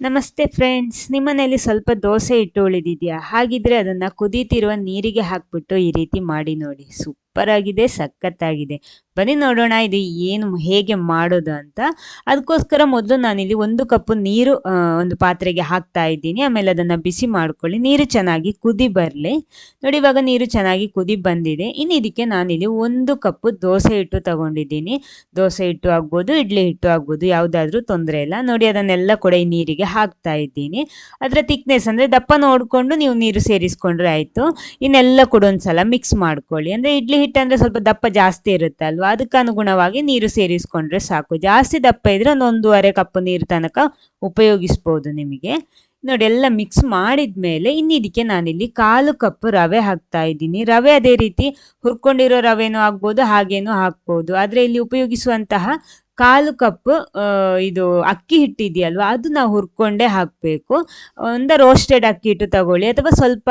ನಮಸ್ತೆ ಫ್ರೆಂಡ್ಸ್, ನಿಮ್ಮನೇಲಿ ಸ್ವಲ್ಪ ದೋಸೆ ಇಟ್ಟು ಉಳಿದಿದೆಯಾ? ಹಾಗಿದ್ರೆ ಅದನ್ನು ಕುದೀತಿರುವ ನೀರಿಗೆ ಹಾಕ್ಬಿಟ್ಟು ಈ ರೀತಿ ಮಾಡಿ ನೋಡಿ. ಸೂಪರ್ ಆಗಿದೆ ಸಖತ್ತಾಗಿದೆ. ಬನ್ನಿ ನೋಡೋಣ, ಇದು ಏನು ಹೇಗೆ ಮಾಡೋದು ಅಂತ. ಅದಕ್ಕೋಸ್ಕರ ಮೊದಲು ನಾನಿಲ್ಲಿ ಒಂದು ಕಪ್ ನೀರು ಒಂದು ಪಾತ್ರೆಗೆ ಹಾಕ್ತಾ ಇದ್ದೀನಿ. ಆಮೇಲೆ ಅದನ್ನು ಬಿಸಿ ಮಾಡ್ಕೊಳ್ಳಿ. ನೀರು ಚೆನ್ನಾಗಿ ಕುದಿ ಬರಲಿ. ನೋಡಿ, ಇವಾಗ ನೀರು ಚೆನ್ನಾಗಿ ಕುದಿ ಬಂದಿದೆ. ಇನ್ನು ಇದಕ್ಕೆ ನಾನಿಲ್ಲಿ ಒಂದು ಕಪ್ ದೋಸೆ ಹಿಟ್ಟು ತಗೊಂಡಿದ್ದೀನಿ. ದೋಸೆ ಹಿಟ್ಟು ಆಗ್ಬೋದು, ಇಡ್ಲಿ ಹಿಟ್ಟು ಆಗ್ಬೋದು, ಯಾವುದಾದ್ರೂ ತೊಂದರೆ ಇಲ್ಲ. ನೋಡಿ, ಅದನ್ನೆಲ್ಲ ಕೂಡ ಈ ನೀರಿಗೆ ಹಾಕ್ತಾ ಇದ್ದೀನಿ. ಅದರ ತಿಕ್ನೆಸ್ ಅಂದರೆ ದಪ್ಪ ನೋಡಿಕೊಂಡು ನೀವು ನೀರು ಸೇರಿಸ್ಕೊಂಡ್ರೆ ಆಯಿತು. ಇನ್ನೆಲ್ಲ ಕೂಡ ಒಂದ್ಸಲ ಮಿಕ್ಸ್ ಮಾಡ್ಕೊಳ್ಳಿ. ಅಂದರೆ ಇಡ್ಲಿ ಹಿಟ್ಟು ಅಂದರೆ ಸ್ವಲ್ಪ ದಪ್ಪ ಜಾಸ್ತಿ ಇರುತ್ತೆ ಅಲ್ವಾ ಅದಕ್ಕೆ ಅನುಗುಣವಾಗಿ ನೀರು ಸೇರಿಸ್ಕೊಂಡ್ರೆ ಸಾಕು. ಜಾಸ್ತಿ ದಪ್ಪ ಇದ್ರೆ ಒಂದು ಒಂದೂವರೆ ಕಪ್ ನೀರು ತನಕ ಉಪಯೋಗಿಸ್ಬೋದು ನಿಮಗೆ. ನೋಡಿ, ಎಲ್ಲ ಮಿಕ್ಸ್ ಮಾಡಿದ ಮೇಲೆ ಇನ್ನಿದಕ್ಕೆ ನಾನಿಲ್ಲಿ ಕಾಲು ಕಪ್ ರವೆ ಹಾಕ್ತಾ ಇದ್ದೀನಿ. ರವೆ ಅದೇ ರೀತಿ ಹುರ್ಕೊಂಡಿರೋ ರವೆನೂ ಆಗ್ಬೋದು, ಹಾಗೇನೂ ಹಾಕ್ಬೋದು. ಆದರೆ ಇಲ್ಲಿ ಉಪಯೋಗಿಸುವಂತಹ ಕಾಲು ಕಪ್ ಇದು ಅಕ್ಕಿ ಹಿಟ್ಟಿದೆಯಲ್ವಾ? ಅದು ನಾವು ಹುರ್ಕೊಂಡೇ ಹಾಕಬೇಕು. ಒಂದು ರೋಸ್ಟೆಡ್ ಅಕ್ಕಿ ಹಿಟ್ಟು ತಗೊಳ್ಳಿ. ಅಥವಾ ಸ್ವಲ್ಪ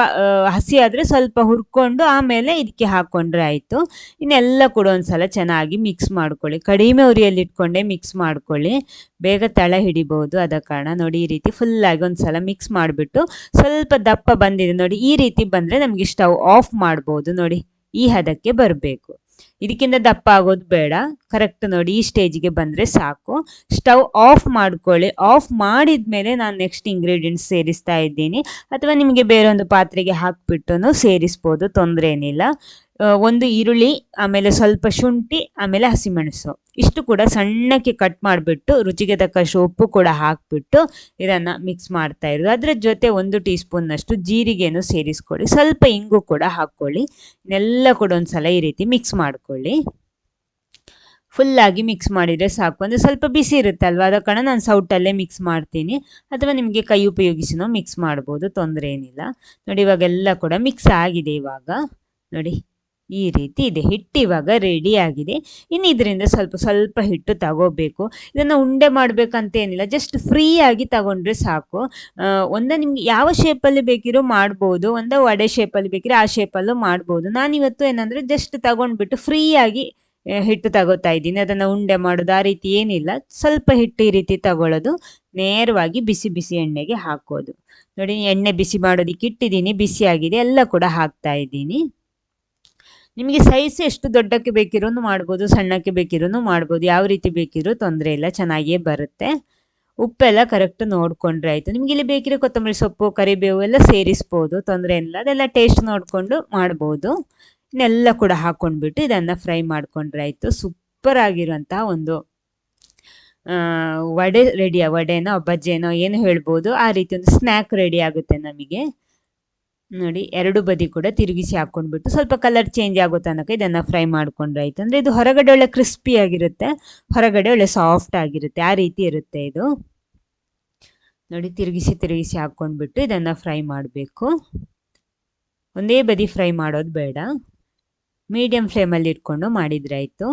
ಹಸಿ ಆದರೆ ಸ್ವಲ್ಪ ಹುರ್ಕೊಂಡು ಆಮೇಲೆ ಇದಕ್ಕೆ ಹಾಕ್ಕೊಂಡ್ರೆ ಆಯಿತು. ಇನ್ನೆಲ್ಲ ಕೂಡ ಒಂದ್ಸಲ ಚೆನ್ನಾಗಿ ಮಿಕ್ಸ್ ಮಾಡ್ಕೊಳ್ಳಿ. ಕಡಿಮೆ ಉರಿಯಲ್ಲಿ ಇಟ್ಕೊಂಡೇ ಮಿಕ್ಸ್ ಮಾಡ್ಕೊಳ್ಳಿ. ಬೇಗ ತಳ ಹಿಡಿಬೋದು. ಅದ ಕಾರಣ ನೋಡಿ ಈ ರೀತಿ ಫುಲ್ಲಾಗಿ ಒಂದ್ಸಲ ಮಿಕ್ಸ್ ಮಾಡಿಬಿಟ್ಟು ಸ್ವಲ್ಪ ದಪ್ಪ ಬಂದಿದೆ ನೋಡಿ. ಈ ರೀತಿ ಬಂದರೆ ನಮಗೆ ಸ್ಟವ್ ಆಫ್ ಮಾಡ್ಬೋದು. ನೋಡಿ ಈ ಹದಕ್ಕೆ ಬರಬೇಕು. ಇದಕ್ಕಿಂತ ದಪ್ಪ ಆಗೋದು ಬೇಡ. ಕರೆಕ್ಟ್ ನೋಡಿ ಈ ಸ್ಟೇಜಿಗೆ ಬಂದರೆ ಸಾಕು. ಸ್ಟವ್ ಆಫ್ ಮಾಡ್ಕೊಳ್ಳಿ. ಆಫ್ ಮಾಡಿದ ಮೇಲೆ ನಾನು ನೆಕ್ಸ್ಟ್ ಇಂಗ್ರೀಡಿಯೆಂಟ್ಸ್ ಸೇರಿಸ್ತಾ ಇದ್ದೀನಿ. ಅಥವಾ ನಿಮಗೆ ಬೇರೊಂದು ಪಾತ್ರೆಗೆ ಹಾಕಿಬಿಟ್ಟು ಸೇರಿಸ್ಬೋದು, ತೊಂದರೆ ಏನಿಲ್ಲ. ಒಂದು ಈರುಳ್ಳಿ, ಆಮೇಲೆ ಸ್ವಲ್ಪ ಶುಂಠಿ, ಆಮೇಲೆ ಹಸಿಮೆಣಸು. ಇಷ್ಟು ಕೂಡ ಸಣ್ಣಕ್ಕೆ ಕಟ್ ಮಾಡಿಬಿಟ್ಟು, ರುಚಿಗೆ ತಕ್ಕಷ್ಟು ಉಪ್ಪು ಕೂಡ ಹಾಕಿಬಿಟ್ಟು ಇದನ್ನು ಮಿಕ್ಸ್ ಮಾಡ್ತಾ ಇರೋದು. ಅದರ ಜೊತೆ ಒಂದು ಟೀ ಸ್ಪೂನ್ನಷ್ಟು ಜೀರಿಗೆಯನ್ನು ಸೇರಿಸ್ಕೊಳ್ಳಿ. ಸ್ವಲ್ಪ ಇಂಗು ಕೂಡ ಹಾಕ್ಕೊಳ್ಳಿ. ಇನ್ನೆಲ್ಲ ಕೂಡ ಒಂದು ಸಲ ಈ ರೀತಿ ಮಿಕ್ಸ್ ಮಾಡ್ಕೊಳ್ಳಿ ಫುಲ್ಲಾಗಿ ಮಿಕ್ಸ್ ಮಾಡಿದರೆ ಸಾಕು. ಅಂದರೆ ಸ್ವಲ್ಪ ಬಿಸಿ ಇರುತ್ತೆ ಅಲ್ವಾ? ಅದ ಕಣ ನಾನು ಸೌಟಲ್ಲೇ ಮಿಕ್ಸ್ ಮಾಡ್ತೀನಿ. ಅಥವಾ ನಿಮಗೆ ಕೈ ಉಪಯೋಗಿಸಿನೋ ಮಿಕ್ಸ್ ಮಾಡ್ಬೋದು. ತೊಂದರೆ ಏನಿಲ್ಲ. ನೋಡಿ ಇವಾಗೆಲ್ಲ ಕೂಡ ಮಿಕ್ಸ್ ಆಗಿದೆ ಇವಾಗ. ನೋಡಿ. ಈ ರೀತಿ ಇದೆ. ಹಿಟ್ಟು ಇವಾಗ ರೆಡಿ ಆಗಿದೆ. ಇನ್ನು ಇದರಿಂದ ಸ್ವಲ್ಪ ಸ್ವಲ್ಪ ಹಿಟ್ಟು ತಗೋಬೇಕು. ಇದನ್ನು ಉಂಡೆ ಮಾಡಬೇಕಂತ ಏನಿಲ್ಲ. ಜಸ್ಟ್ ಫ್ರೀಯಾಗಿ ತಗೊಂಡ್ರೆ ಸಾಕು. ಒಂದು ನಿಮ್ಗೆ ಯಾವ ಶೇಪಲ್ಲಿ ಬೇಕಿರೋ ಮಾಡ್ಬೋದು. ಒಂದು ವಡೆ ಶೇಪಲ್ಲಿ ಬೇಕಿರೋ ಆ ಶೇಪಲ್ಲೂ ಮಾಡ್ಬೋದು. ನಾನಿವತ್ತು ಏನಂದರೆ ಜಸ್ಟ್ ತಗೊಂಡ್ಬಿಟ್ಟು ಫ್ರೀಯಾಗಿ ಹಿಟ್ಟು ತಗೋತಾ ಇದ್ದೀನಿ. ಅದನ್ನು ಉಂಡೆ ಮಾಡೋದು ಆ ರೀತಿ ಏನಿಲ್ಲ. ಸ್ವಲ್ಪ ಹಿಟ್ಟು ಈ ರೀತಿ ತಗೊಳ್ಳೋದು. ನೇರವಾಗಿ ಬಿಸಿ ಬಿಸಿ ಎಣ್ಣೆಗೆ ಹಾಕೋದು. ನೋಡಿ ಎಣ್ಣೆ ಬಿಸಿ ಮಾಡೋದಕ್ಕೆ ಇಟ್ಟಿದ್ದೀನಿ. ಬಿಸಿಯಾಗಿದೆ. ಎಲ್ಲ ಕೂಡ ಹಾಕ್ತಾ ಇದ್ದೀನಿ. ನಿಮಗೆ ಸೈಜ್ ಎಷ್ಟು ದೊಡ್ಡಕ್ಕೆ ಬೇಕಿರೋನು ಮಾಡ್ಬೋದು, ಸಣ್ಣಕ್ಕೆ ಬೇಕಿರೋನು ಮಾಡ್ಬೋದು, ಯಾವ ರೀತಿ ಬೇಕಿರೋ ತೊಂದರೆ ಇಲ್ಲ, ಚೆನ್ನಾಗಿಯೇ ಬರುತ್ತೆ. ಉಪ್ಪೆಲ್ಲ ಕರೆಕ್ಟ್ ನೋಡ್ಕೊಂಡ್ರೆ ಆಯಿತು. ನಿಮ್ಗೆ ಇಲ್ಲಿ ಬೇಕಿರೋ ಕೊತ್ತಂಬರಿ ಸೊಪ್ಪು, ಕರಿಬೇವು ಎಲ್ಲ ಸೇರಿಸ್ಬೋದು, ತೊಂದರೆ ಇಲ್ಲ. ಅದೆಲ್ಲ ಟೇಸ್ಟ್ ನೋಡಿಕೊಂಡು ಮಾಡ್ಬೋದು. ಇನ್ನೆಲ್ಲ ಕೂಡ ಹಾಕ್ಕೊಂಡ್ಬಿಟ್ಟು ಇದನ್ನು ಫ್ರೈ ಮಾಡ್ಕೊಂಡ್ರೆ ಆಯಿತು. ಸೂಪರ್ ಆಗಿರುವಂತಹ ಒಂದು ವಡೆ ರೆಡಿಯ ವಡೆನೋ ಬಜ್ಜೆನೋ ಏನು ಹೇಳ್ಬೋದು, ಆ ರೀತಿ ಒಂದು ಸ್ನ್ಯಾಕ್ ರೆಡಿ ಆಗುತ್ತೆ ನಮಗೆ. ನೋಡಿ, ಎರಡು ಬದಿ ಕೂಡ ತಿರುಗಿಸಿ ಹಾಕೊಂಡ್ಬಿಟ್ಟು ಸ್ವಲ್ಪ ಕಲರ್ ಚೇಂಜ್ ಆಗೋ ತನಕ ಇದನ್ನು ಫ್ರೈ ಮಾಡ್ಕೊಂಡ್ರೆ ಆಯಿತು. ಅಂದರೆ ಇದು ಹೊರಗಡೆ ಒಳ್ಳೆ ಕ್ರಿಸ್ಪಿ ಆಗಿರುತ್ತೆ, ಹೊರಗಡೆ ಒಳ್ಳೆ ಸಾಫ್ಟ್ ಆಗಿರುತ್ತೆ, ಆ ರೀತಿ ಇರುತ್ತೆ ಇದು. ನೋಡಿ, ತಿರುಗಿಸಿ ತಿರುಗಿಸಿ ಹಾಕ್ಕೊಂಡ್ಬಿಟ್ಟು ಇದನ್ನು ಫ್ರೈ ಮಾಡಬೇಕು. ಒಂದೇ ಬದಿ ಫ್ರೈ ಮಾಡೋದು ಬೇಡ. ಮೀಡಿಯಂ ಫ್ಲೇಮಲ್ಲಿ ಇಟ್ಕೊಂಡು ಮಾಡಿದ್ರೆ ಆಯಿತು.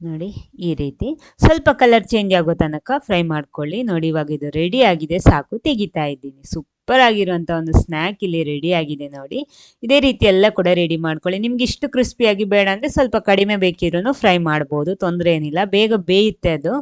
ನೋಡಿ, ಈ ರೀತಿ. ಸ್ವಲ್ಪ ಕಲರ್ ಚೇಂಜ್ ಆಗೋ ತನಕ ಫ್ರೈ ಮಾಡ್ಕೊಳ್ಳಿ. ನೋಡಿ, ಇವಾಗ ಇದು ರೆಡಿ ಆಗಿದೆ, ಸಾಕು. ತೆಗಿತಾ ಇದ್ದೀನಿ ಸೂಪರ್ ಆಗಿರುವಂಥ ಒಂದು ಸ್ನ್ಯಾಕ್ ಇಲ್ಲಿ ರೆಡಿ ಆಗಿದೆ ನೋಡಿ. ಇದೇ ರೀತಿ ಎಲ್ಲ ಕೂಡ ರೆಡಿ ಮಾಡ್ಕೊಳ್ಳಿ. ನಿಮ್ಗೆ ಇಷ್ಟು ಕ್ರಿಸ್ಪಿಯಾಗಿ ಬೇಡ ಅಂದರೆ ಸ್ವಲ್ಪ ಕಡಿಮೆ ಬೇಕಿರೋನು ಫ್ರೈ ಮಾಡ್ಬೋದು, ತೊಂದರೆ ಏನಿಲ್ಲ. ಬೇಗ ಬೇಯುತ್ತೆ ಅದು.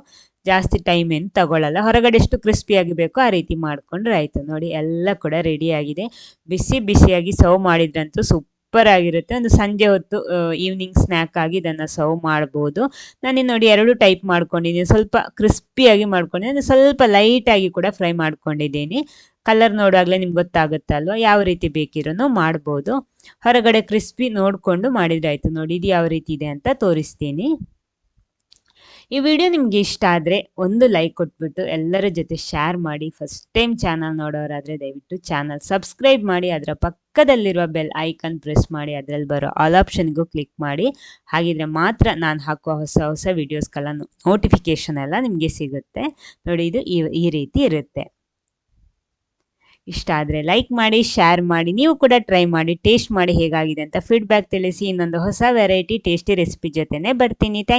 ಜಾಸ್ತಿ ಟೈಮ್ ಏನು ತಗೊಳ್ಳಲ್ಲ ಹೊರಗಡೆ ಎಷ್ಟು ಕ್ರಿಸ್ಪಿಯಾಗಿ ಬೇಕೋ ಆ ರೀತಿ ಮಾಡಿಕೊಂಡ್ರೆ ಆಯಿತು. ನೋಡಿ, ಎಲ್ಲ ಕೂಡ ರೆಡಿ ಆಗಿದೆ. ಬಿಸಿ ಬಿಸಿಯಾಗಿ ಸರ್ವ್ ಮಾಡಿದ್ರಂತೂ ಸೂಪರ್ ಸೂಪರ್ ಆಗಿರುತ್ತೆ. ಒಂದು ಸಂಜೆ ಹೊತ್ತು ಈವ್ನಿಂಗ್ ಸ್ನ್ಯಾಕ್ ಆಗಿ ಇದನ್ನು ಸರ್ವ್ ಮಾಡ್ಬೋದು. ನಾನು ನೋಡಿ ಎರಡು ಟೈಪ್ ಮಾಡ್ಕೊಂಡಿದ್ದೀನಿ. ಸ್ವಲ್ಪ ಕ್ರಿಸ್ಪಿಯಾಗಿ ಮಾಡ್ಕೊಂಡಿದ್ದೀನಿ. ಸ್ವಲ್ಪ ಲೈಟಾಗಿ ಕೂಡ ಫ್ರೈ ಮಾಡ್ಕೊಂಡಿದ್ದೀನಿ. ಕಲರ್ ನೋಡುವಾಗಲೇ ನಿಮ್ಗೆ ಗೊತ್ತಾಗುತ್ತಲ್ವ ಯಾವ ರೀತಿ ಬೇಕಿರೋನು ಮಾಡ್ಬೋದು. ಹೊರಗಡೆ ಕ್ರಿಸ್ಪಿ ನೋಡಿಕೊಂಡು ಮಾಡಿದ್ರೆ ಆಯಿತು. ನೋಡಿ, ಇದು ಯಾವ ರೀತಿ ಇದೆ ಅಂತ ತೋರಿಸ್ತೀನಿ. ಈ ವಿಡಿಯೋ ನಿಮಗೆ ಇಷ್ಟ ಆದರೆ ಒಂದು ಲೈಕ್ ಕೊಟ್ಬಿಟ್ಟು ಎಲ್ಲರ ಜೊತೆ ಶೇರ್ ಮಾಡಿ. ಫಸ್ಟ್ ಟೈಮ್ ಚಾನಲ್ ನೋಡೋರಾದರೆ ದಯವಿಟ್ಟು ಚಾನಲ್ ಸಬ್ಸ್ಕ್ರೈಬ್ ಮಾಡಿ. ಅದರ ಪಕ್ಕದಲ್ಲಿರುವ ಬೆಲ್ ಐಕನ್ ಪ್ರೆಸ್ ಮಾಡಿ. ಅದರಲ್ಲಿ ಬರೋ ಆಲ್ ಆಪ್ಷನ್ಗೂ ಕ್ಲಿಕ್ ಮಾಡಿ. ಹಾಗಿದ್ರೆ ಮಾತ್ರ ನಾನು ಹಾಕುವ ಹೊಸ ಹೊಸ ವಿಡಿಯೋಸ್ಗೆಲ್ಲ ನೋಟಿಫಿಕೇಷನ್ ಎಲ್ಲ ನಿಮಗೆ ಸಿಗುತ್ತೆ. ನೋಡಿ, ಇದು ಈ ರೀತಿ ಇರುತ್ತೆ. ಇಷ್ಟ ಆದರೆ ಲೈಕ್ ಮಾಡಿ ಶೇರ್ ಮಾಡಿ. ನೀವು ಕೂಡ ಟ್ರೈ ಮಾಡಿ ಟೇಸ್ಟ್ ಮಾಡಿ ಹೇಗಾಗಿದೆ ಅಂತ ಫೀಡ್ಬ್ಯಾಕ್ ತಿಳಿಸಿ. ಇನ್ನೊಂದು ಹೊಸ ವೆರೈಟಿ ಟೇಸ್ಟಿ ರೆಸಿಪಿ ಜೊತೆನೇ ಬರ್ತೀನಿ. ಥ್ಯಾಂಕ್